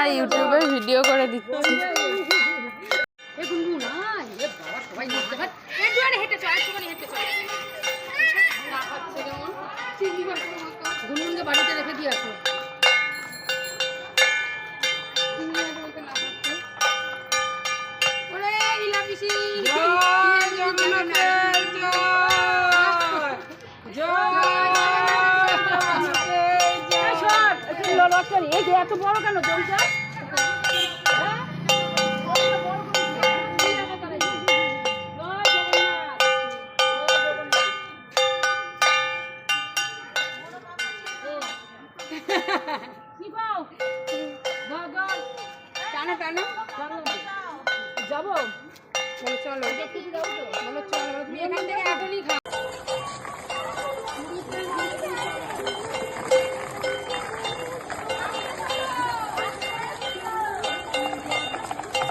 আমার ইউটিউবে ভিডিও করে দিচ্ছি। বাড়িতে গুনগুন এই যে এত বড় কেন দড়িটা টানো টানো। যাব। চলো চলো। তুমি এখান থেকে এখনই খাও।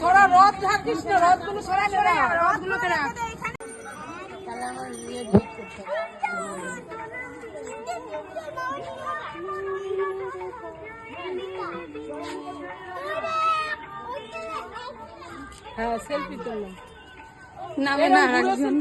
তোরা রথ থাকিস না রথগুলো সরা সরা রথগুলোকে রাখ হ্যাঁ সেলফি তুললাম নামে না একজন।